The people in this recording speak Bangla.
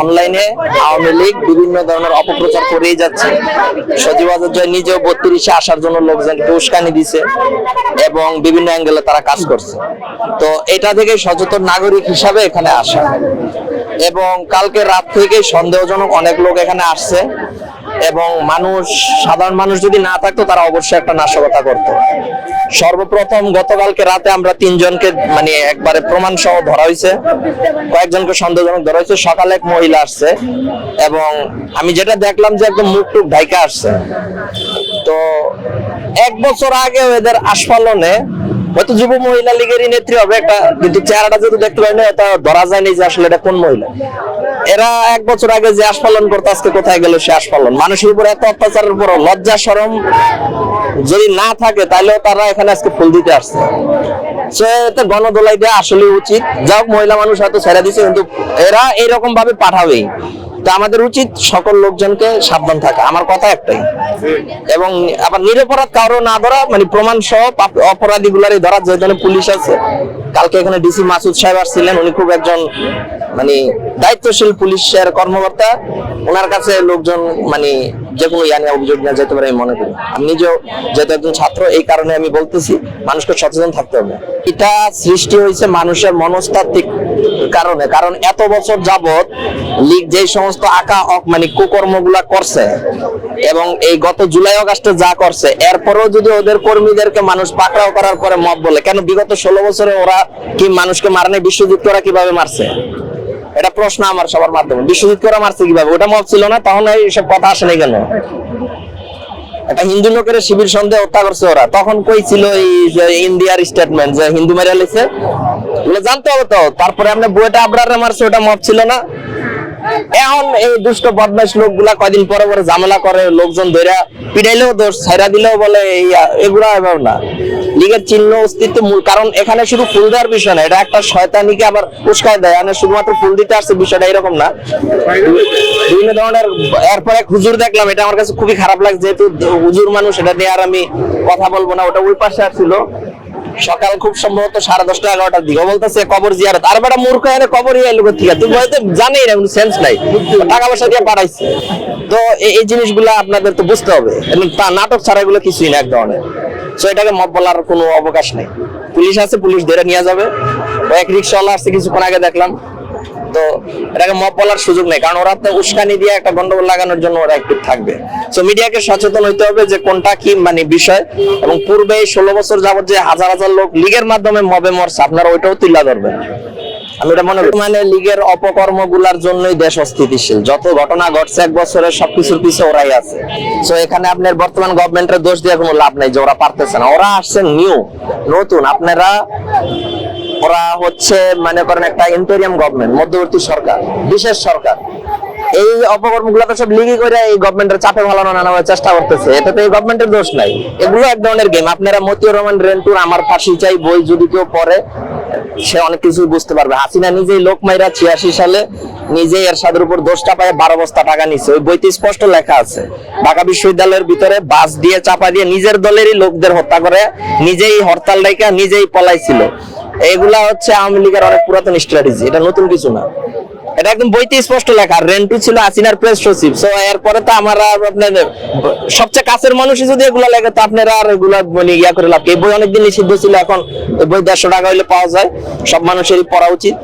অনলাইনে আওয়ামী লীগ বিভিন্ন ধরনের অপপ্রচার করেই যাচ্ছে। সজীব জয় নিজেও বত্রিশে আসার জন্য লোকজনকে উস্কানি দিছে এবং বিভিন্ন অ্যাঙ্গেলে তারা কাজ করছে। তো এটা থেকে সচেতন নাগরিক হিসাবে এখানে আসা। এবং কালকে রাত থেকে সন্দেহজনক অনেক লোক এখানে আসছে। এবং মানুষ, সাধারণ মানুষ যদি না থাকতো, তারা অবশ্যই একটা নাশকতা করতো। সর্বপ্রথম গতকালকে রাতে আমরা তিনজনকে মানে একবারে প্রমাণ সহ ধরা হয়েছে। কয়েকজনকে সন্দেহজনক ধরা হয়েছে। সকালে এক মহিলা আসছে এবং আমি যেটা দেখলাম যে একদম মুখ টুক ঢাইকা আসছে। তো এক বছর আগে এদের আস্ফালনে হয়তো যুব মহিলা লীগেরই নেত্রী হবে একটা, কিন্তু চেহারাটা যদি দেখতে পাই না এটা ধরা যায়নি যে আসলে এটা কোন মহিলা। এরা এক বছর আগে যে আস্ফালন করতে, আজকে কোথায় গেল সে আস্ফালন মানুষের উপর এত অত্যাচারের পর লজ্জা সরম যদি না থাকে, তাহলেও তারা এখানে আজকে ফুল দিতে আসছে। সে এতে গণদোলাই আসলে উচিত। যা মহিলা মানুষ হয়তো ছেড়ে দিছে, কিন্তু এরা এইরকম ভাবে পাঠাবেই। তো আমাদের উচিত সকল লোকজনকে সাবধান থাকা। আমার কথা একটাই। এবং আবার নিরপরাধ কারও না ধরা মানে প্রমাণ সহ অপরাধী গুলারই ধরা যে পুলিশ আছে। কালকে এখানে ডিসি মাসুদ সাহেব আসছিলেন, উনি খুব একজন মানে দায়িত্বশীল পুলিশের কর্মকর্তা। ওনার কাছে লোকজন মানে যে কোনো ইয়ানি অভিযোগ নেওয়া যেতে পারে আমি মনে করি। আমি নিজেও যেহেতু একজন ছাত্র, এই কারণে আমি বলতেছি, মানুষকে সচেতন থাকতে হবে। এটা সৃষ্টি হয়েছে মানুষের মনস্তাত্ত্বিক কারণে, কারণ এত বছর যাবত লীগ যে সমস্ত আঁকা অক- মানে কুকর্মগুলা করছে এবং এই গত জুলাই আগস্টে যা করছে, এরপরেও যদি ওদের কর্মীদেরকে মানুষ পাকড়াও করার পরে মব বলে, কেন বিগত ষোলো বছরে ওরা কি মানুষকে মারনে বিশ্বজিৎ করা কীভাবে মারছে? এটা প্রশ্ন আমার সবার মাধ্যমে। বিশ্বজিৎ করা মারছে কীভাবে? ওটা মব ছিল না, তখন এইসব কথা আসে নাই কেন? একটা হিন্দু লোকের শিবির সন্দেহ হত্যা করছে ওরা। তখন কই ছিল এই যে ইন্ডিয়ার স্টেটমেন্ট যে হিন্দু মেরে লেছে জানতে হবে তো, তারপরে আমরা বইটা আবরারে মারছে, ওটা মত ছিল না। এখন এই দুষ্ট বদমাইশ লোকগুলা কয়দিন পরে পরে ঝামেলা করে, লোকজন ধইরা পিটাইলেও দোষ, ছাইরা দিলেও বলে এগুলা এবার না। লীগের চিহ্ন অস্তিত্ব মূল, কারণ এখানে শুধু ফুল দেওয়ার বিষয় না, এটা একটা শয়তানিকে আবার উস্কায় দেয় মানে শুধুমাত্র ফুল দিতে আসছে বিষয়টা এরকম না। বিভিন্ন ধরনের, এরপরে এক হুজুর দেখলাম, এটা আমার কাছে খুবই খারাপ লাগছে, যেহেতু হুজুর মানুষ, এটা আর আমি কথা বলব না, ওটা ওই পাশে আসছিল সকাল খুব সম্ভবত সাড়ে দশটা এগারোটার দিকে। বলতেছে কবর জিয়ারত। আর বেটা মূর্খ এনে কবর ইয়ে লোক ঠিক আছে তুমি হয়তো জানেই না কোনো সেন্স নাই। টাকা পয়সা দিয়ে পাঠাইছে। তো এই- জিনিসগুলো আপনাদের তো বুঝতে হবে। তা নাটক ছাড়া এগুলো কিছুই না এক ধরনের। তো এটাকে মত বলার কোনো অবকাশ নেই। পুলিশ আছে পুলিশ ধরে নিয়ে যাবে। এক রিক্সাওয়ালা আসছে কিছুক্ষণ আগে দেখলাম। তো এটাকে মব বলার সুযোগ নেই, কারণ ওরা তো উস্কানি দিয়ে একটা গন্ডগোল লাগানোর জন্য ওরা অ্যাক্টিভ থাকবে। সো মিডিয়াকে সচেতন হইতে হবে যে কোনটা কি মানে বিষয়, এবং পূর্বে ষোলো বছর যাবত যে হাজার হাজার লোক লীগের মাধ্যমে মবে মরছে, আপনারা ওইটাও তুলে ধরবেন। আমি এটা মনে করি। মানে লীগের জন্যই দেশ অস্থিতিশীল। যত ঘটনা ঘটছে এক বছরের সবকিছুর পিছে ওরাই আছে। তো এখানে আপনার বর্তমান গভর্নমেন্টের দোষ দিয়ে কোনো লাভ নাই যে ওরা পারতেছে না। ওরা আসছে নিউ নতুন। আপনারা ওরা হচ্ছে মনে করেন একটা ইন্টেরিয়াম গভর্নমেন্ট মধ্যবর্তী সরকার, বিশেষ সরকার। এই অপকর্মগুলো তো সব লিগি করে এই গভর্নমেন্টের চাপে ভালানো নানাভাবে চেষ্টা করতেছে। এটা তো এই গভর্নমেন্টের দোষ নাই। এগুলো এক ধরনের গেম আপনারা মতিউর রহমান রেন্টুর আমার ফাঁসি চাই বই যদি কেউ পড়ে, সে অনেক কিছুই বুঝতে পারবে। হাসিনা নিজেই লোক মাইরা ছিয়াশি সালে নিজেই এরশাদের উপর দোষ চাপায় বারো বস্তা টাকা নিছে। ওই বইতে স্পষ্ট লেখা আছে। ঢাকা বিশ্ববিদ্যালয়ের ভিতরে বাস দিয়ে চাপা দিয়ে নিজের দলেরই লোকদের হত্যা করে, নিজেই হরতাল ডাইকা, নিজেই পলাইছিল। এগুলা হচ্ছে আওয়ামী লীগের অনেক পুরাতন স্ট্র্যাটেজি এটা নতুন কিছু না। এটা একদম বইতে স্পষ্ট লেখা রেন্টু ছিল আসিনার প্রেস সচিব। সো এরপরে তো আমরা আর আপনার সবচেয়ে কাছের মানুষই যদি এগুলা লেখে, তো আপনারা আর এগুলা মানে ইয়া করে লাভ? এই বই অনেকদিন নিষিদ্ধ ছিল, এখন বই দেড়শো টাকা হইলে পাওয়া যায়। সব মানুষেরই পড়া উচিত।